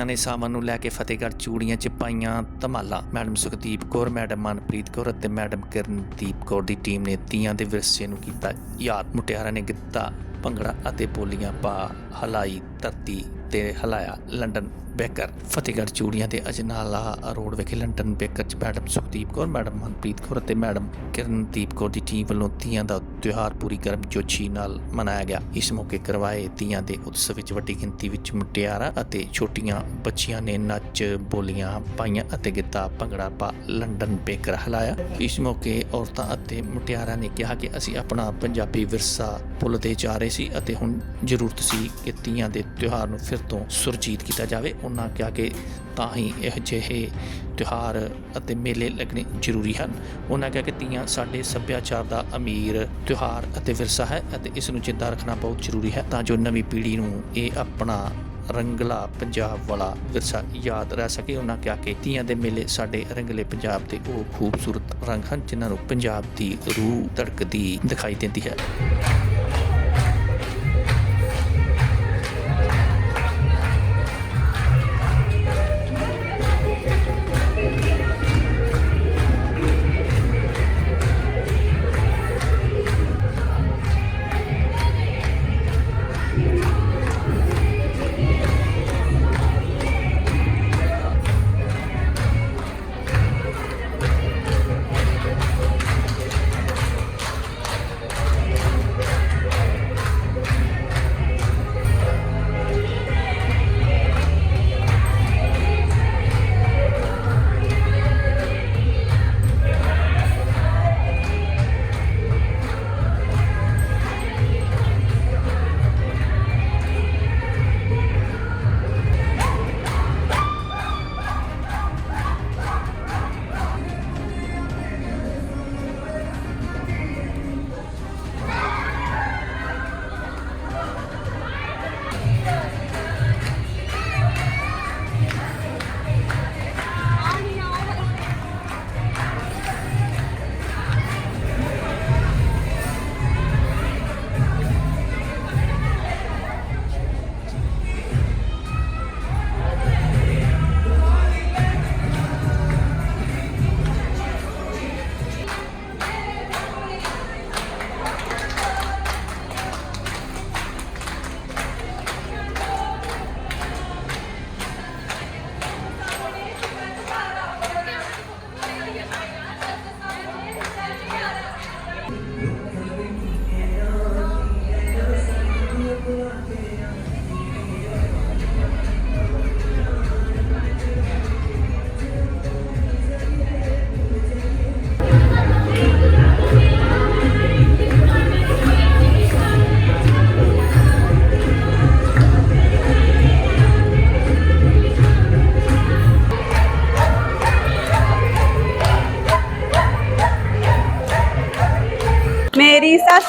ਧੀਆਂ ਨੇ ਸਾਵਨ ਨੂੰ ਲੈ ਕੇ ਫਤਿਹਗੜ੍ਹ ਚੂੜੀਆਂ 'ਚ ਪਾਈਆਂ ਧਮਾਲਾਂ। ਮੈਡਮ ਸੁਖਦੀਪ ਕੌਰ, ਮੈਡਮ ਮਨਪ੍ਰੀਤ ਕੌਰ ਅਤੇ ਮੈਡਮ ਕਿਰਨਦੀਪ ਕੌਰ ਦੀ ਟੀਮ ਨੇ ਧੀਆਂ ਦੇ ਵਿਰਸੇ ਨੂੰ ਕੀਤਾ ਯਾਦ। ਮੁਟਿਆਰਾਂ ਨੇ ਗਿੱਧਾ, ਭੰਗੜਾ ਅਤੇ ਬੋਲੀਆਂ ਪਾ ਹਲਾਈ ਧਰਤੀ ਤੇ ਹਲਾਇਆ ਲੰਡਨ ਬੇਕਰ। ਫਤਿਹਗੜ੍ਹ ਚੂੜੀਆਂ ਦੇ ਅਜਨਾਲਾ ਰੋਡ ਵਿਖੇ ਲੰਡਨ ਬੇਕਰ 'ਚ ਮੈਡਮ ਸੁਖਦੀਪ ਕੌਰ, ਮੈਡਮ ਮਨਪ੍ਰੀਤ ਕੌਰ ਅਤੇ ਮੈਡਮ ਕਿਰਨਦੀਪ ਕੌਰ ਦੀ ਟੀਮ ਵੱਲੋਂ ਧੀਆਂ ਦਾ ਤਿਉਹਾਰ ਪੂਰੀ ਗਰਮਜੋਸ਼ੀ ਨਾਲ ਮਨਾਇਆ ਗਿਆ। ਇਸ ਮੌਕੇ ਕਰਵਾਏ ਧੀਆਂ ਦੇ ਉਤਸਵ ਵਿੱਚ ਵੱਡੀ ਗਿਣਤੀ ਵਿੱਚ ਮੁਟਿਆਰਾਂ ਅਤੇ ਛੋਟੀਆਂ ਬੱਚੀਆਂ ਨੇ ਨੱਚ, ਬੋਲੀਆਂ ਪਾਈਆਂ ਅਤੇ ਗਿੱਧਾ ਭੰਗੜਾ ਪਾ ਲੰਡਨ ਬੇਕਰ ਹਲਾਇਆ। ਇਸ ਮੌਕੇ ਔਰਤਾਂ ਅਤੇ ਮੁਟਿਆਰਾਂ ਨੇ ਕਿਹਾ ਕਿ ਅਸੀਂ ਆਪਣਾ ਪੰਜਾਬੀ ਵਿਰਸਾ ਭੁੱਲਦੇ ਜਾ ਰਹੇ ਸੀ ਅਤੇ ਹੁਣ ਜ਼ਰੂਰਤ ਸੀ ਕਿ ਤੀਆਂ ਦੇ ਤਿਉਹਾਰ ਨੂੰ ਫਿਰ ਤੋਂ ਸੁਰਜੀਤ ਕੀਤਾ ਜਾਵੇ। ਉਹਨਾਂ ਕਿਹਾ ਕਿ ਤਾਂ ਹੀ ਇਹ ਜਿਹੇ ਤਿਉਹਾਰ ਅਤੇ ਮੇਲੇ ਲੱਗਣੇ ਜ਼ਰੂਰੀ ਹਨ। ਉਹਨਾਂ ਕਿਹਾ ਕਿ ਤੀਆਂ ਸਾਡੇ ਸੱਭਿਆਚਾਰ ਦਾ ਅਮੀਰ ਤਿਉਹਾਰ ਅਤੇ ਵਿਰਸਾ ਹੈ ਅਤੇ ਇਸ ਨੂੰ ਜਿੰਦਾ ਰੱਖਣਾ ਬਹੁਤ ਜ਼ਰੂਰੀ ਹੈ ਤਾਂ ਜੋ ਨਵੀਂ ਪੀੜ੍ਹੀ ਨੂੰ ਇਹ ਆਪਣਾ ਰੰਗਲਾ ਪੰਜਾਬ ਵਾਲਾ ਵਿਰਸਾ ਯਾਦ ਰਹਿ ਸਕੇ। ਉਹਨਾਂ ਕਿਹਾ ਕਿ ਤੀਆਂ ਦੇ ਮੇਲੇ ਸਾਡੇ ਰੰਗਲੇ ਪੰਜਾਬ ਦੇ ਉਹ ਖੂਬਸੂਰਤ ਰੰਗ ਹਨ ਜਿਨ੍ਹਾਂ ਨੂੰ ਪੰਜਾਬ ਦੀ ਰੂਹ ਧੜਕਦੀ ਦਿਖਾਈ ਦਿੰਦੀ ਹੈ।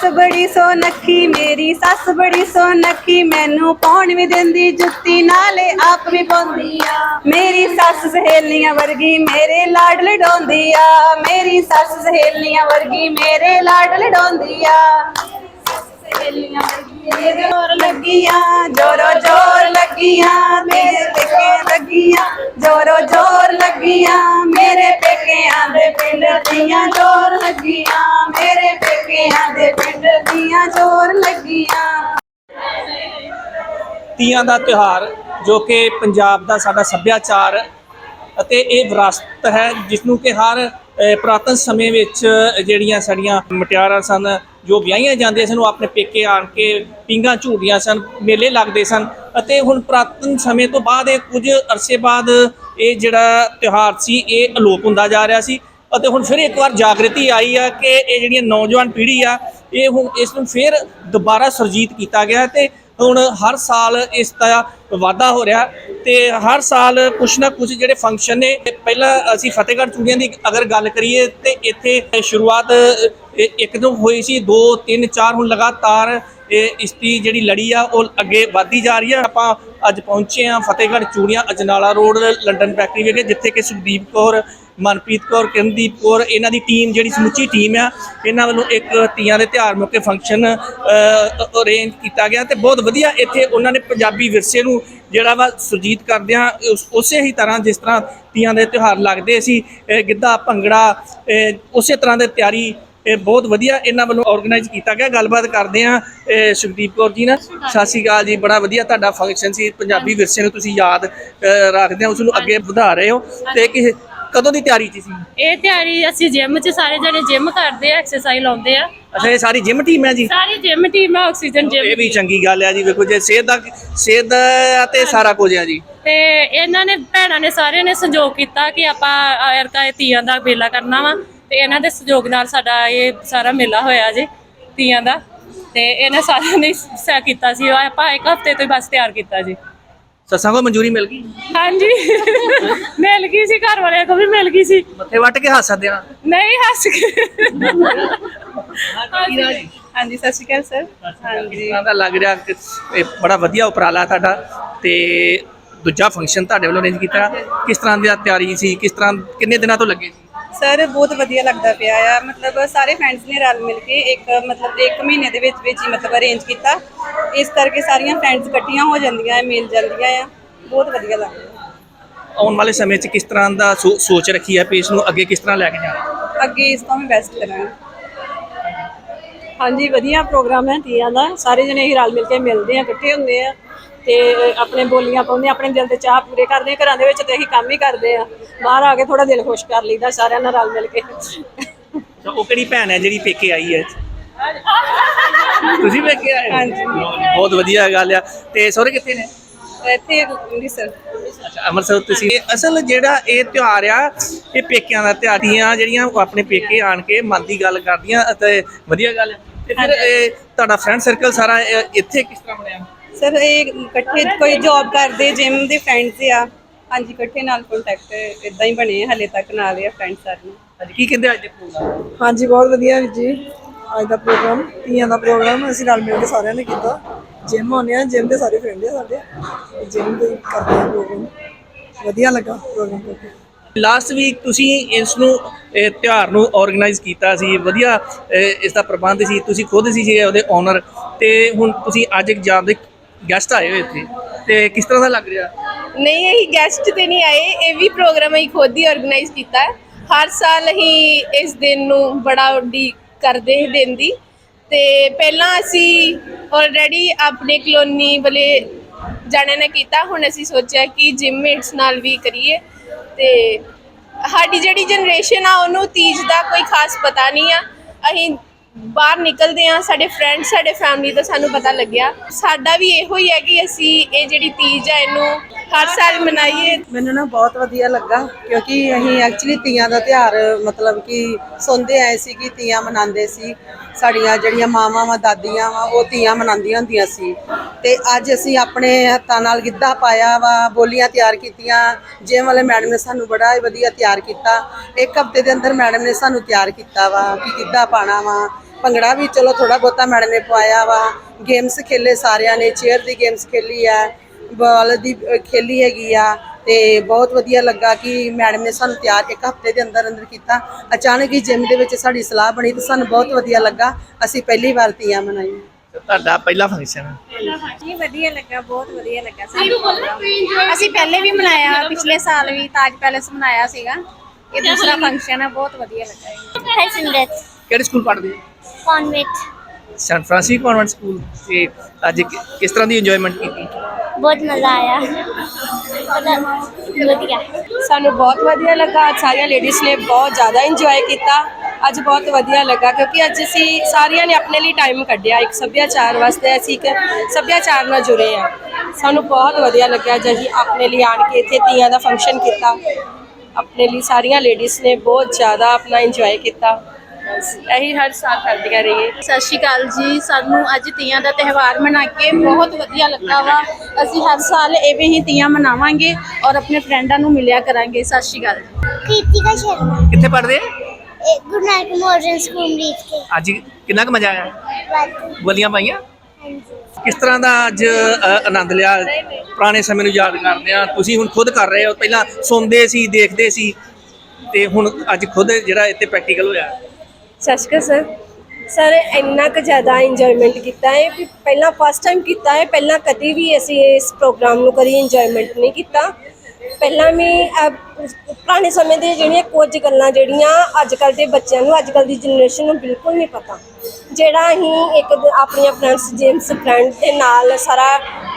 ਸੱਸ ਬੜੀ ਸੋਨੱਖੀ, ਮੇਰੀ ਸੱਸ ਬੜੀ ਸੋਨੱਖੀ, ਮੈਨੂੰ ਪਾਉਣ ਵੀ ਦਿੰਦੀ ਜੁੱਤੀ, ਨਾਲੇ ਆਪ ਵੀ ਪਾਉਂਦੀ ਆ ਮੇਰੀ ਸੱਸ ਸਹੇਲੀਆਂ ਵਰਗੀ, ਮੇਰੇ ਲਾਡ ਲਡਾਉਂਦੀ ਆ ਮੇਰੀ ਸੱਸ ਸਹੇਲੀਆਂ ਵਰਗੀ, ਮੇਰੇ ਲਾਡ ਲਡਾਉਂਦੀ ਆ ਸਹੇਲੀਆਂ ਵਰਗੀ, ਮੇਰੇ ਜ਼ੋਰ ਲੱਗੀਆਂ, ਜੋਰੋ ਜੋਰ ਲੱਗੀਆਂ ਮੇਰੇ ਪੇਕੇ ਲੱਗੀਆਂ ਜੋਰੋ ਜੋਰ ਲੱਗੀਆਂ ਮੇਰੇ ਪੇਕਿਆਂ ਦੇ ਪਿੰਡ ਦੀਆਂ ਜੋਰ ਲੱਗੀਆਂ ਮੇਰੇ ਪੇਕਿਆਂ ਦੇ ਪਿੰਡ ਦੀਆਂ ਜੋਰ ਲੱਗੀਆਂ। ਤੀਆਂ ਦਾ ਤਿਉਹਾਰ ਜੋ ਕਿ ਪੰਜਾਬ ਦਾ ਸਾਡਾ ਸੱਭਿਆਚਾਰ ਅਤੇ ਇਹ ਵਿਰਾਸਤ ਹੈ ਜਿਸ ਨੂੰ ਕਿ ਹਰ ਅ, ਪੁਰਾਤਨ ਸਮੇਂ ਵਿੱਚ ਜਿਹੜੀਆਂ ਸਾਡੀਆਂ ਮਟਿਆਰਾਂ ਸਨ ਜੋ ਵਿਆਹੀਆਂ ਜਾਂਦੀਆਂ ਸਨ ਉਹ ਆਪਣੇ ਪੇਕੇ ਆਣ ਕੇ ਪਿੰਗਾ ਝੂਟਦੀਆਂ ਸਨ ਮੇਲੇ ਲੱਗਦੇ ਸਨ ਅਤੇ ਹੁਣ ਪੁਰਾਤਨ ਸਮੇਂ ਤੋਂ ਬਾਅਦ ਇਹ ਕੁਝ ਅਰਸੇ ਬਾਅਦ ਇਹ ਜਿਹੜਾ ਤਿਉਹਾਰ ਸੀ, ਇਹ ਅਲੋਪ ਹੁੰਦਾ ਜਾ ਰਿਹਾ ਸੀ। ਅਤੇ ਹੁਣ ਫਿਰ ਇੱਕ ਵਾਰ ਜਾਗਰਤੀ ਆਈ ਆ ਕਿ ਇਹ ਜਿਹੜੀਆਂ ਨੌਜਵਾਨ ਪੀੜ੍ਹੀ ਆ, ਇਹ ਹੁਣ ਇਸ ਨੂੰ ਫਿਰ ਦੁਬਾਰਾ ਸੁਰਜੀਤ ਕੀਤਾ ਗਿਆ ਤੇ ਹੁਣ ਹਰ ਸਾਲ ਇਸ ਦਾ ਵਾਧਾ ਹੋ ਰਿਹਾ ਤੇ ਹਰ ਸਾਲ ਕੁਛ ਨਾ ਕੁਛ ਜਿਹੜੇ ਫੰਕਸ਼ਨ ਨੇ, ਪਹਿਲਾਂ ਅਸੀਂ ਫਤਿਹਗੜ੍ਹ ਚੂੜੀਆਂ ਦੀ ਅਗਰ ਗੱਲ ਕਰੀਏ ਤੇ ਇੱਥੇ ਸ਼ੁਰੂਆਤ ਇੱਕ ਤੋਂ ਹੋਈ ਸੀ 2 3 4 ਹੁਣ ਲਗਾਤਾਰ ਇਹ ਇਸ ਦੀ ਜਿਹੜੀ ਲੜੀ ਆ, ਉਹ ਅੱਗੇ ਵਧਦੀ ਜਾ ਰਹੀ ਆ। ਆਪਾਂ ਅੱਜ ਪਹੁੰਚੇ ਆ Fatehgarh Churian Ajnala road, London factory ਵਿਖੇ, ਜਿੱਥੇ ਕਿ ਸੁਖਦੀਪ ਕੌਰ, ਮਨਪ੍ਰੀਤ ਕੌਰ, ਕਿਰਨਦੀਪ ਕੌਰ, ਇਹਨਾਂ ਦੀ ਟੀਮ, ਜਿਹੜੀ ਸਮੁੱਚੀ ਟੀਮ ਆ, ਇਹਨਾਂ ਵੱਲੋਂ ਇੱਕ ਤੀਆਂ ਦੇ ਤਿਉਹਾਰ ਮੌਕੇ ਫੰਕਸ਼ਨ ਅਰੇਂਜ ਕੀਤਾ ਗਿਆ ਤੇ ਬਹੁਤ ਵਧੀਆ ਇੱਥੇ ਉਹਨਾਂ ਨੇ ਪੰਜਾਬੀ ਵਿਰਸੇ ਨੂੰ ਜਿਹੜਾ ਵਾ ਸੁਰਜੀਤ ਕਰਦਿਆਂ ਉਸੇ ਹੀ ਤਰ੍ਹਾਂ ਜਿਸ ਤਰ੍ਹਾਂ ਤੀਆਂ ਦੇ ਤਿਉਹਾਰ ਲੱਗਦੇ ਸੀ ਗਿੱਧਾ, ਭੰਗੜਾ ਉਸੇ ਤਰ੍ਹਾਂ ਦੇ ਤਿਆਰੀ ਇਹ ਬਹੁਤ ਵਧੀਆ ਇਹਨਾਂ ਵੱਲੋਂ ਆਰਗੇਨਾਈਜ਼ ਕੀਤਾ ਗਿਆ। ਗੱਲਬਾਤ ਕਰਦੇ ਆ ਸੁਖਦੀਪ ਕੌਰ ਜੀ ਨਾਲ। ਸਤਿ ਸ਼੍ਰੀ ਅਕਾਲ ਜੀ ਬੜਾ ਵਧੀਆ ਤੁਹਾਡਾ ਫੰਕਸ਼ਨ ਸੀ। ਪੰਜਾਬੀ ਵਿਰਸੇ ਨੂੰ ਤੁਸੀਂ ਯਾਦ ਰੱਖਦੇ ਹੋ ਉਸ ਨੂੰ ਅੱਗੇ ਵਧਾ ਰਹੇ ਹੋ। ਤੇ ਕਿ ਕਦੋਂ ਦੀ ਤਿਆਰੀ 'ਚ ਸੀ? ਇਹ ਤਿਆਰੀ ਅਸੀਂ ਜਿਮ 'ਚ ਸਾਰੇ ਜਣੇ ਜਿਮ ਕਰਦੇ ਆ ਐਕਸਰਸਾਈਜ਼ ਲਾਉਂਦੇ ਆ। ਅੱਛਾ ਇਹ ਸਾਰੀ ਜਿਮ ਟੀਮ ਹੈ ਜੀ? ਸਾਰੀ ਜਿਮ ਟੀਮ ਹੈ ਆਕਸੀਜਨ ਇਹ ਜਿਮ ਵੀ ਚੰਗੀ ਗੱਲ ਹੈ ਜੀ ਵੇਖੋ ਜੇ ਸਿਹਤ ਦਾ ਸਿਹਤ ਦਾ ਤੇ ਸਾਰਾ ਕੁਝ ਹੈ ਜੀ। ਤੇ ਇਹਨਾਂ ਨੇ ਭੈਣਾਂ ਨੇ ਸਾਰਿਆਂ ਨੇ ਸੰਯੋਗ ਕੀਤਾ ਕਿ ਆਪਾਂ ਅਰਕਾ ਤੀਆਂ ਦਾ ਮੇਲਾ ਕਰਨਾ ਵਾ। ਤੇ ਇਹਨਾਂ ਦੇ ਸੰਯੋਗ ਨਾਲ ਸਾਡਾ ਇਹ ਸਾਰਾ ਮੇਲਾ ਹੋਇਆ ਜੀ ਤੀਆਂ ਦਾ। ਤੇ ਇਹਨਾਂ ਸਾਰਿਆਂ ਨੇ ਸਾ ਕੀਤਾ ਸੀ ਉਹ ਆਪਾਂ ਇੱਕ ਹਫ਼ਤੇ ਤੋਂ ਹੀ ਬਸ ਤਿਆਰ ਕੀਤਾ ਜੀ। ਸੱਸਾਂ ਕੋ ਮਨਜ਼ੂਰੀ ਮਿਲ ਗਈ? ਹਾਂਜੀ। ਮਿਲ ਗਈ ਸੀ ਘਰ ਵਾਲਿਆਂ ਕੋ ਵੀ ਮਿਲ ਗਈ ਸੀ। ਮੱਥੇ ਵੱਟ ਕੇ ਹੱਸ ਦੇਣਾ ਨਹੀਂ ਹੱਸ ਕੇ। ਹਾਂਜੀ। ਹਾਂਜੀ। ਸਤਿ ਸ਼੍ਰੀ ਅਕਾਲ ਸਰ। ਕਿਸ ਹਾਂਜੀ। ਤਰ੍ਹਾਂ ਦਾ ਲੱਗ ਰਿਹਾ? ਕਿ ਇਹ ਬੜਾ ਵਧੀਆ ਉਪਰਾਲਾ ਤੁਹਾਡਾ ਤੇ ਦੂਜਾ ਫੰਕਸ਼ਨ ਤੁਹਾਡੇ ਵੱਲੋਂ ਅਰੇਂਜ ਕੀਤਾ। ਕਿਸ ਤਰ੍ਹਾਂ ਦੀ ਤਿਆਰੀ ਸੀ? ਕਿਸ ਤਰ੍ਹਾਂ ਕਿੰਨੇ ਦਿਨਾਂ ਤੋਂ ਲੱਗੇ ਸੀ? ਸਰ ਬਹੁਤ ਵਧੀਆ ਲੱਗਦਾ ਪਿਆ ਆ। ਮਤਲਬ ਸਾਰੇ ਫਰੈਂਡਸ ਨੇ ਰਲ ਮਿਲ ਕੇ ਇੱਕ ਮਤਲਬ ਇੱਕ ਮਹੀਨੇ ਦੇ ਵਿੱਚ ਵਿੱਚ ਹੀ ਮਤਲਬ ਅਰੇਂਜ ਕੀਤਾ। ਇਸ ਕਰਕੇ ਸਾਰੀਆਂ ਫਰੈਂਡਸ ਇਕੱਠੀਆਂ ਹੋ ਜਾਂਦੀਆਂ ਆ ਮਿਲ ਜਾਂਦੀਆਂ ਆ। ਬਹੁਤ ਵਧੀਆ ਲੱਗਦਾ। ਆਉਣ ਵਾਲੇ ਸਮੇਂ 'ਚ ਕਿਸ ਤਰ੍ਹਾਂ ਦਾ ਸੋ- ਸੋਚ ਰੱਖੀ ਹੈ ਵੀ ਇਸ ਨੂੰ? ਅੱਗੇ ਕਿਸ ਤਰ੍ਹਾਂ ਲੈ ਕੇ ਜਾਣਾ? ਅੱਗੇ ਇਸ ਤੋਂ ਵੀ ਬੈਸਟ ਕਰਾਂਗੇ। ਹਾਂਜੀ ਵਧੀਆ ਪ੍ਰੋਗਰਾਮ ਹੈ ਤੀਆਂ ਦਾ। ਸਾਰੇ ਜਣੇ ਹੀ ਰਲ ਮਿਲ ਕੇ ਮਿਲਦੇ ਆ ਇਕੱਠੇ ਹੁੰਦੇ ਆ। ਤੇ ਆਪਣੇ ਬੋਲੀਆਂ ਪਾਉਂਦੇ ਆ, ਆਪਣੇ ਦਿਲ ਦੇ ਚਾਹ ਪੂਰੇ ਕਰਦੇ ਆ ਘਰਾਂ ਦੇ ਵਿੱਚ ਤੇ ਅਸੀਂ ਕੰਮ ਹੀ ਕਰਦੇ ਆ ਬਾਹਰ ਆ ਕੇ ਥੋੜਾ ਦਿਲ ਖੁਸ਼ ਕਰ ਲਈਦਾ ਸਾਰਿਆਂ ਨਾਲ ਰਲ ਮਿਲ ਕੇ। ਤਾਂ ਉਹ ਕਿਹੜੀ ਭੈਣ ਹੈ ਜਿਹੜੀ ਪੇਕੇ ਆਈ ਹੈ? ਤੁਸੀਂ ਪੇਕੇ ਆਏ ਹੋ? ਹਾਂਜੀ। ਬਹੁਤ ਵਧੀਆ ਗੱਲ ਆ। ਤੇ ਸਹੁਰੇ ਕਿੱਥੇ ਨੇ? ਇੱਥੇ ਅੰਮ੍ਰਿਤਸਰ। ਅੱਛਾ ਅੰਮ੍ਰਿਤਸਰ ਤੁਸੀਂ ਇਹ ਅਸਲ ਜਿਹੜਾ ਇਹ ਤਿਉਹਾਰ ਆ ਇਹ ਪੇਕਿਆਂ ਦਾ ਤਿਉਹਾਰ ਦੀਆਂ ਜਿਹੜੀਆਂ ਉਹ ਆਪਣੇ ਪੇਕੇ ਆਣ ਕੇ ਮਨ ਦੀ ਗੱਲ ਕਰਦੀਆਂ ਅਤੇ ਵਧੀਆ ਗੱਲ ਹੈ ਤੇ ਫਿਰ ਇਹ ਤੁਹਾਡਾ ਫਰੈਂਡ ਸਰਕਲ ਸਾਰਾ ਇੱਥੇ ਕਿਸ ਤਰ੍ਹਾਂ ਬਣਿਆ? ਸਰ ਇਹ ਇਕੱਠੇ ਕੋਈ ਜੌਬ ਕਰਦੇ ਜਿਮ ਦੇ ਫਰੈਂਡਸ ਆ? ਹਾਂਜੀ ਇਕੱਠੇ ਨਾਲ ਕੰਟੈਕਟ ਇਦਾਂ ਹੀ ਬਣੇ ਹਲੇ ਤੱਕ ਨਾਲ ਆ ਫਰੈਂਡ ਸਾਰੇ ਅੱਜ ਕੀ ਕਹਿੰਦੇ ਅੱਜ ਦੇ ਪ੍ਰੋਗਰਾਮ ਹਾਂਜੀ ਬਹੁਤ ਵਧੀਆ ਵੀਰ ਜੀ। ਅੱਜ ਦਾ ਪ੍ਰੋਗਰਾਮ ਤੀਆਂ ਦਾ ਪ੍ਰੋਗਰਾਮ ਅਸੀਂ ਰਲ ਮਿਲ ਕੇ ਸਾਰਿਆਂ ਨੇ ਕੀਤਾ। ਜਿਮ ਆਉਂਦੇ ਆ ਜਿਮ ਦੇ ਸਾਰੇ ਫਰੈਂਡ ਆ ਸਾਡੇ। ਜਿਮ ਦੇ ਕਰਦੇ ਆ ਪ੍ਰੋਗਰਾਮ ਵਧੀਆ ਲੱਗਾ ਪ੍ਰੋਗਰਾਮ ਕਰਕੇ। ਲਾਸਟ ਵੀਕ ਤੁਸੀਂ ਇਸ ਨੂੰ ਇਹ ਤਿਉਹਾਰ ਨੂੰ ਆਰਗੇਨਾਈਜ਼ ਕੀਤਾ ਸੀ। ਵਧੀਆ ਇਸ ਦਾ ਪ੍ਰਬੰਧ ਸੀ। ਤੁਸੀਂ ਖੁਦ ਸੀ ਜੀ ਉਹਦੇ ਓਨਰ ਤੇ ਹੁਣ ਤੁਸੀਂ ਅੱਜ ਇੱਕ ਜਾਬ ਦੇ ਗੈਸਟ ਆਏ ਹੋ ਇੱਥੇ। ਤੇ ਕਿਸ ਤਰ੍ਹਾਂ ਦਾ ਲੱਗ ਰਿਹਾ? ਨਹੀਂ, ਅਸੀਂ ਗੈਸਟ ਤੇ ਨਹੀਂ ਆਏ। ਇਹ ਵੀ ਪ੍ਰੋਗਰਾਮ ਅਸੀਂ ਖੁਦ ਹੀ ਆਰਗੇਨਾਈਜ਼ ਕੀਤਾ। ਹੈ ਹਰ ਸਾਲ ਅਸੀਂ ਇਸ ਦਿਨ ਨੂੰ ਬੜਾ ਉਡੀਕ ਕਰਦੇ ਇਹ ਦਿਨ ਦੀ। ਤੇ ਪਹਿਲਾਂ ਅਸੀਂ ਆਲਰੇਡੀ ਆਪਣੇ ਕਲੋਨੀ ਵਾਲੇ ਜਾਣਿਆਂ ਨੇ ਕੀਤਾ। ਹੁਣ ਅਸੀਂ ਸੋਚਿਆ ਕਿ ਜਿਮ ਮੇਟਸ ਨਾਲ ਵੀ ਕਰੀਏ। ਤੇ ਸਾਡੀ ਜਿਹੜੀ ਜਨਰੇਸ਼ਨ ਆ, ਉਹਨੂੰ ਤੀਜ ਦਾ ਕੋਈ ਖਾਸ ਪਤਾ ਨਹੀਂ ਆ। ਅਸੀਂ ਬਾਹਰ ਨਿਕਲਦੇ ਆ ਸਾਡੇ ਫਰੈਂਡ ਸਾਡੇ ਫੈਮਿਲੀ ਦਾ ਸਾਨੂੰ ਪਤਾ ਲੱਗਿਆ। ਸਾਡਾ ਵੀ ਇਹੋ ਹੀ ਹੈ ਕਿ ਅਸੀਂ ਇਹ ਜਿਹੜੀ ਤੀਜ ਹੈ ਇਹਨੂੰ ਹਰ ਸਾਲ ਮਨਾਈਏ। ਮੈਨੂੰ ਨਾ ਬਹੁਤ ਵਧੀਆ ਲੱਗਾ, ਕਿਉਂਕਿ ਅਸੀਂ ਐਕਚੁਅਲੀ ਤੀਆਂ ਦਾ ਤਿਉਹਾਰ, ਮਤਲਬ ਕਿ ਸੁਣਦੇ ਆਏ ਸੀ ਕਿ ਤੀਆਂ ਮਨਾਉਂਦੇ ਸੀ। ਸਾਡੀਆਂ ਜਿਹੜੀਆਂ ਮਾਵਾਂ ਵਾ, ਦਾਦੀਆਂ ਵਾ, ਉਹ ਤੀਆਂ ਮਨਾਉਂਦੀਆਂ ਹੁੰਦੀਆਂ ਸੀ। ਤੇ ਅੱਜ ਅਸੀਂ ਆਪਣੇ ਹੱਥਾਂ ਨਾਲ ਗਿੱਧਾ ਪਾਇਆ ਵਾ, ਬੋਲੀਆਂ ਤਿਆਰ ਕੀਤੀਆਂ। ਜਿਮ ਵਾਲੇ ਮੈਡਮ ਨੇ ਸਾਨੂੰ ਬੜਾ ਹੀ ਵਧੀਆ ਤਿਆਰ ਕੀਤਾ। ਇੱਕ ਹਫ਼ਤੇ ਦੇ ਅੰਦਰ ਮੈਡਮ ਨੇ ਸਾਨੂੰ ਤਿਆਰ ਕੀਤਾ ਵਾ ਕਿ ਗਿੱਧਾ ਪਾਣਾ ਵਾ। ਭੰਗੜਾ ਵੀ ਚਲੋ ਥੋੜਾ ਬਹੁਤਾ ਮੈਡਮ ਨੇ ਪਵਾਇਆ ਵਾ। ਗੇਮਸ ਖੇਲੇ ਸਾਰਿਆਂ ਨੇ ਚੇਅਰ ਦੀ ਗੇਮਸ ਖੇਲੀ ਆ ਬਾਲ ਦੀ ਖੇਲੀ ਹੈਗੀ ਆ ਤੇ ਬਹੁਤ ਵਧੀਆ ਲੱਗਾ ਕਿ ਮੈਡਮ ਨੇ ਸਾਨੂੰ ਤਿਆਰ ਇੱਕ ਹਫ਼ਤੇ ਦੇ ਅੰਦਰ ਅੰਦਰ ਕੀਤਾ। ਅਚਾਨਕ ਹੀ ਜਿਮ ਦੇ ਵਿੱਚ ਸਾਡੀ ਸਲਾਹ ਬਣੀ ਤੇ ਸਾਨੂੰ ਬਹੁਤ ਵਧੀਆ ਲੱਗਾ। ਅਸੀਂ ਪਹਿਲੀ ਵਾਰ ਤੀਆਂ ਮਨਾਈਆਂ। ਤੇ ਤੁਹਾਡਾ ਪਹਿਲਾ ਫੰਕਸ਼ਨ ਵਧੀਆ ਲੱਗਾ ਬਹੁਤ ਵਧੀਆ ਲੱਗਾ ਸਾਨੂੰ। ਅਸੀਂ ਪਹਿਲੇ ਵੀ ਮਨਾਇਆ ਪਿਛਲੇ ਸਾਲ ਵੀ ਤਾਜ ਪੈਲੇਸ ਮਨਾਇਆ ਸੀਗਾ। ਇਹ ਦੂਸਰਾ ਫੰਕਸ਼ਨ ਹੈ ਬਹੁਤ ਵਧੀਆ ਲੱਗਾ ਹੈ ਸਿਮਰਤ ਕਿਹੜੇ ਸਕੂਲ ਪੜ੍ਹਦੇ ਹੋ? Convent saint Francis convent school ਤੇ ਅੱਜ ਕਿ- ਕਿਸ ਤਰ੍ਹਾਂ ਦੀ ਇੰਜੋਇਮੈਂਟ ਕੀਤੀ? ਬਹੁਤ ਮਜ਼ਾ ਆਇਆ। ਮਤਲਬ ਵਧੀਆ। ਸਾਨੂੰ ਬਹੁਤ ਵਧੀਆ ਲੱਗਾ। ਅੱਜ ਸਾਰੀਆਂ ਲੇਡੀਜ਼ ਨੇ ਬਹੁਤ ਜ਼ਿਆਦਾ ਇੰਜੋਏ ਕੀਤਾ। ਅੱਜ ਬਹੁਤ ਵਧੀਆ ਲੱਗਾ ਕਿਉਂਕਿ ਅੱਜ ਅਸੀਂ ਸਾਰਿਆਂ ਨੇ ਆਪਣੇ ਲਈ ਟਾਈਮ ਕੱਢਿਆ। ਇੱਕ ਸੱਭਿਆਚਾਰ ਵਾਸਤੇ ਅਸੀਂ ਇੱਕ ਸੱਭਿਆਚਾਰ ਨਾਲ ਜੁੜੇ ਆ ਸਾਨੂੰ ਬਹੁਤ ਵਧੀਆ ਲੱਗਿਆ ਜਦ ਅਸੀਂ ਆਪਣੇ ਲਈ ਆਣ ਕੇ ਇੱਥੇ ਤੀਆਂ ਦਾ ਫੰਕਸ਼ਨ ਕੀਤਾ। ਆਪਣੇ ਲਈ ਸਾਰੀਆਂ ਲੇਡੀਜ਼ ਨੇ ਬਹੁਤ ਜ਼ਿਆਦਾ ਆਪਣਾ ਇੰਜੋਏ ਕੀਤਾ। ਬਸ ਇਹੀ ਹਰ ਸਾਲ ਕਰਦੀਆਂ ਰਹੀਏ। ਸਤਿ ਸ਼੍ਰੀ ਅਕਾਲ ਜੀ। ਸਾਨੂੰ ਅੱਜ ਤੀਆਂ ਦਾ ਤਿਉਹਾਰ ਮਨਾ ਕੇ ਬਹੁਤ ਵਧੀਆ ਲੱਗਾ ਵਾ। ਅਸੀਂ ਹਰ ਸਾਲ ਐਵੇਂ ਹੀ ਤੀਆਂ ਮਨਾਵਾਂਗੇ ਔਰ ਆਪਣੇ ਫਰੈਂਡਾਂ ਨੂੰ ਮਿਲਿਆ ਕਰਾਂਗੇ। ਸਤਿ ਸ਼੍ਰੀ ਅਕਾਲ। ਕ੍ਰਿਤਿਕਾ ਸ਼ਰਮਾ। ਕਿੱਥੇ ਇਹ ਗੁਰੂ ਨਾਨਕ ਮਾਡਰਨ ਸਕੂਲ ਰੀਤ ਕੇ। ਅੱਜ ਕਿੰਨਾ ਕੁ ਮਜ਼ਾ ਆਇਆ? ਬੋਲੀਆਂ ਪਾਈਆਂ? ਕਿਸ ਤਰ੍ਹਾਂ ਦਾ ਅੱਜ ਆਨੰਦ ਲਿਆ? ਪੁਰਾਣੇ ਸਮੇਂ ਨੂੰ ਯਾਦ ਕਰਦੇ ਆ। ਤੁਸੀਂ ਹੁਣ ਖੁਦ ਕਰ ਰਹੇ ਹੋ। ਪਹਿਲਾਂ ਸੁਣਦੇ ਸੀ ਦੇਖਦੇ ਸੀ। ਤੇ ਹੁਣ ਅੱਜ ਖੁਦ ਜਿਹੜਾ ਇੱਥੇ ਪ੍ਰੈਕਟੀਕਲ ਹੋਇਆ। ਸਤਿ ਸ਼੍ਰੀ ਅਕਾਲ ਸਰ। ਸਰ, ਇੰਨਾ ਕੁ ਜ਼ਿਆਦਾ ਇੰਜੋਇਮੈਂਟ ਕੀਤਾ ਹੈ ਵੀ ਪਹਿਲਾਂ ਫਸਟ ਟਾਈਮ ਕੀਤਾ ਹੈ, ਪਹਿਲਾਂ ਕਦੀ ਵੀ ਅਸੀਂ ਇਸ ਪ੍ਰੋਗਰਾਮ ਨੂੰ ਕਦੀ ਇੰਜੋਇਮੈਂਟ ਨਹੀਂ ਕੀਤਾ। ਪਹਿਲਾਂ ਵੀ ਪੁਰਾਣੇ ਸਮੇਂ ਦੇ ਜਿਹੜੀਆਂ ਕੁਝ ਗੱਲਾਂ ਜਿਹੜੀਆਂ ਅੱਜ ਕੱਲ ਦੇ ਬੱਚਿਆਂ ਨੂੰ ਅੱਜ ਕੱਲ ਦੀ ਜਨਰੇਸ਼ਨ ਨੂੰ ਬਿਲਕੁਲ ਨਹੀਂ ਪਤਾ। ਜਿਹੜਾ ਅਸੀਂ ਇੱਕ ਆਪਣੀਆਂ ਫਰੈਂਡਸ ਜੇਮਸ ਫਰੈਂਡ ਦੇ ਨਾਲ ਸਾਰਾ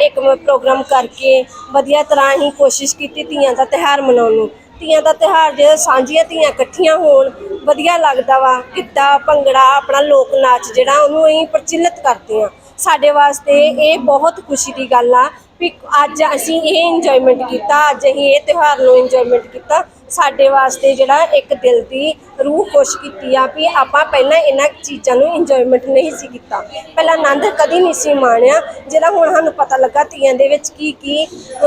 ਇੱਕ ਪ੍ਰੋਗਰਾਮ ਕਰਕੇ ਵਧੀਆ ਤਰ੍ਹਾਂ ਹੀ ਕੋਸ਼ਿਸ਼ ਕੀਤੀ ਧੀਆਂ ਦਾ ਤਿਉਹਾਰ ਮਨਾਉਣ ਨੂੰ। ਧੀਆਂ ਦਾ ਤਿਉਹਾਰ ਜੇ ਸਾਂਝੀਆਂ ਧੀਆਂ ਇਕੱਠੀਆਂ ਹੋਣ, ਵਧੀਆ ਲੱਗਦਾ ਵਾ, ਗਿੱਧਾ, ਭੰਗੜਾ, ਆਪਣਾ ਲੋਕ ਨਾਚ ਜਿਹੜਾ ਉਹਨੂੰ ਅਸੀਂ ਪ੍ਰਚਲਿਤ ਕਰਦੇ ਹਾਂ। ਸਾਡੇ ਵਾਸਤੇ ਇਹ ਬਹੁਤ ਖੁਸ਼ੀ ਦੀ ਗੱਲ ਆ ਵੀ ਅੱਜ ਅਸੀਂ ਇਹ ਇੰਜੋਇਮੈਂਟ ਕੀਤਾ, ਅੱਜ ਅਸੀਂ ਇਹ ਤਿਉਹਾਰ ਨੂੰ ਇੰਜੋਇਮੈਂਟ ਕੀਤਾ। ਸਾਡੇ ਵਾਸਤੇ ਜਿਹੜਾ ਇੱਕ ਦਿਲ ਦੀ ਰੂਹ ਖੁਸ਼ ਕੀਤੀ ਆ ਵੀ ਆਪਾਂ ਪਹਿਲਾਂ ਇਹਨਾਂ ਚੀਜ਼ਾਂ ਨੂੰ ਇੰਜੋਇਮੈਂਟ ਨਹੀਂ ਸੀ ਕੀਤਾ। ਪਹਿਲਾਂ ਆਨੰਦ ਕਦੀ ਨਹੀਂ ਸੀ ਮਾਣਿਆ। ਜਿਹੜਾ ਹੁਣ ਸਾਨੂੰ ਪਤਾ ਲੱਗਾ ਤੀਆਂ ਦੇ ਵਿੱਚ ਕੀ ਕੀ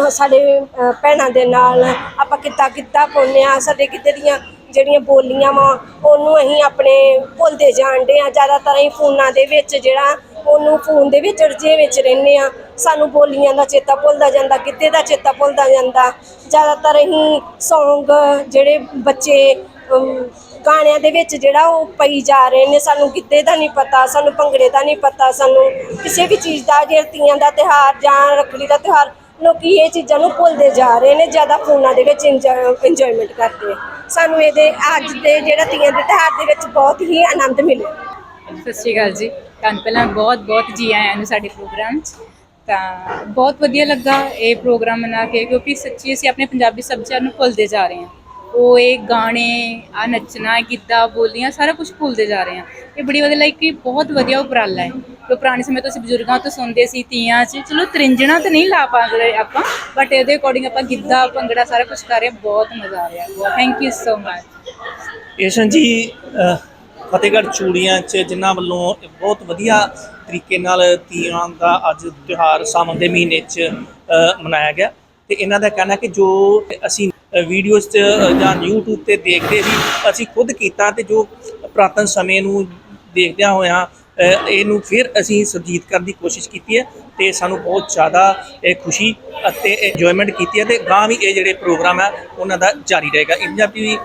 ਸਾਡੇ ਭੈਣਾਂ ਦੇ ਨਾਲ ਆਪਾਂ ਕਿੱਦਾਂ ਕਿੱਦਾਂ ਪਾਉਂਦੇ ਆ ਸਾਡੇ ਕਿੱਦਾਂ ਦੀਆਂ ਜਿਹੜੀਆਂ ਬੋਲੀਆਂ ਵਾ, ਉਹਨੂੰ ਅਸੀਂ ਆਪਣੇ ਭੁੱਲਦੇ ਜਾਣਦੇ ਆ ਜ਼ਿਆਦਾਤਰ ਅਸੀਂ ਫੋਨਾਂ ਦੇ ਵਿੱਚ ਜਿਹੜਾ ਉਹਨੂੰ ਫੋਨ ਦੇ ਵਿੱਚ ਅੜਜੇ ਵਿੱਚ ਰਹਿੰਦੇ ਆ ਸਾਨੂੰ ਬੋਲੀਆਂ ਦਾ ਚੇਤਾ ਭੁੱਲਦਾ ਜਾਂਦਾ, ਗਿੱਧੇ ਦਾ ਚੇਤਾ ਭੁੱਲਦਾ ਜਾਂਦਾ। ਜ਼ਿਆਦਾਤਰ ਅਸੀਂ ਸੌਂਗ ਜਿਹੜੇ ਬੱਚੇ ਗਾਣਿਆਂ ਦੇ ਵਿੱਚ ਜਿਹੜਾ ਉਹ ਪਈ ਜਾ ਰਹੇ ਨੇ, ਸਾਨੂੰ ਗਿੱਧੇ ਦਾ ਨਹੀਂ ਪਤਾ, ਸਾਨੂੰ ਭੰਗੜੇ ਦਾ ਨਹੀਂ ਪਤਾ, ਸਾਨੂੰ ਕਿਸੇ ਵੀ ਚੀਜ਼ ਦਾ ਜੇ ਤੀਆਂ ਦਾ ਤਿਉਹਾਰ ਜਾਂ ਰੱਖੜੀ ਦਾ ਤਿਉਹਾਰ, ਲੋਕੀ ਇਹ ਚੀਜ਼ਾਂ ਨੂੰ ਭੁੱਲਦੇ ਜਾ ਰਹੇ ਨੇ, ਜ਼ਿਆਦਾ ਫੋਨਾਂ ਦੇ ਵਿੱਚ ਇੰਜੋਇਮੈਂਟ ਕਰਦੇ ਸਾਨੂੰ ਇਹਦੇ ਅੱਜ ਦੇ ਜਿਹੜਾ ਤੀਆਂ ਦੇ ਤਿਉਹਾਰ ਦੇ ਵਿੱਚ ਬਹੁਤ ਹੀ ਆਨੰਦ ਮਿਲਿਆ। ਸਤਿ ਸ਼੍ਰੀ ਅਕਾਲ ਜੀ। ਤੁਹਾਨੂੰ ਪਹਿਲਾਂ ਬਹੁਤ ਬਹੁਤ ਜੀ ਆਇਆਂ ਨੂੰ ਸਾਡੇ ਪ੍ਰੋਗਰਾਮ 'ਚ। ਤਾਂ ਬਹੁਤ ਵਧੀਆ ਲੱਗਾ ਇਹ ਪ੍ਰੋਗਰਾਮ ਬਣਾ ਕੇ, ਕਿਉਂਕਿ ਸੱਚੀ ਅਸੀਂ ਆਪਣੇ ਪੰਜਾਬੀ ਸੱਭਿਆਚਾਰ ਨੂੰ ਭੁੱਲਦੇ ਜਾ ਰਹੇ ਹਾਂ। ਉਹ ਇਹ ਗਾਣੇ ਆ ਨੱਚਣਾ, ਗਿੱਧਾ, ਬੋਲੀਆਂ, ਸਾਰਾ ਕੁਝ ਭੁੱਲਦੇ ਜਾ ਰਹੇ ਹਾਂ। ਇਹ ਬੜੀ ਵਧੀਆ ਲਾਈਕ ਕਿ ਬਹੁਤ ਵਧੀਆ ਉਪਰਾਲਾ ਹੈ। ਜੋ ਪੁਰਾਣੇ ਸਮੇਂ ਤੋਂ ਅਸੀਂ ਬਜ਼ੁਰਗਾਂ ਤੋਂ ਸੁਣਦੇ ਸੀ, ਤੀਆਂ 'ਚ, ਚਲੋ ਤਰਿੰਜਣਾ ਤਾਂ ਨਹੀਂ ਲਾ ਪਾਉਂਦੇ ਆਪਾਂ ਬਟ ਇਹਦੇ ਅਕੋਰਡਿੰਗ ਆਪਾਂ ਗਿੱਧਾ, ਭੰਗੜਾ ਸਾਰਾ ਕੁਝ ਕਰ ਰਹੇ ਹਾਂ, ਬਹੁਤ ਮਜ਼ਾ ਆ ਰਿਹਾ। ਥੈਂਕ ਯੂ ਸੋ ਮਚ ਏਸ਼ਨ ਜੀ ਫਤਿਹਗੜ੍ਹ ਚੂੜੀਆਂ 'ਚ, ਜਿਨ੍ਹਾਂ ਵੱਲੋਂ ਬਹੁਤ ਵਧੀਆ ਤਰੀਕੇ ਨਾਲ ਤੀਆਂ ਦਾ ਅੱਜ ਤਿਉਹਾਰ ਸਾਵਣ ਦੇ ਮਹੀਨੇ 'ਚ ਮਨਾਇਆ ਗਿਆ। ਤੇ ਇਹਨਾਂ ਦਾ ਕਹਿਣਾ ਕਿ ਜੋ ਅਸੀਂ ਵੀਡੀਓਜ਼ 'ਚ ਜਾਂ YouTube ਤੇ ਦੇਖਦੇ ਸੀ ਅਸੀਂ ਖੁਦ ਕੀਤਾ ਤੇ ਜੋ ਪ੍ਰਾਤਨ ਸਮੇਂ ਨੂੰ ਦੇਖਦਿਆਂ ਹੋਇਆਂ ਇਹਨੂੰ ਫਿਰ ਅਸੀਂ ਸੁਰਜੀਤ ਕਰਨ ਦੀ ਕੋਸ਼ਿਸ਼ ਕੀਤੀ ਹੈ ਤੇ ਸਾਨੂੰ ਬਹੁਤ ਜ਼ਿਆਦਾ, ਇਹ, ਖੁਸ਼ੀ ਅਤੇ ਇੰਜੋਇਮੈਂਟ ਕੀਤੀ ਹੈ ਤੇ ਗਾਂ ਵੀ ਇਹ ਜਿਹੜੇ ਪ੍ਰੋਗਰਾਮ ਹੈ, ਉਹਨਾਂ ਦਾ ਜਾਰੀ ਰਹੇਗਾ। ਇੰਡੀਆ ਵੀ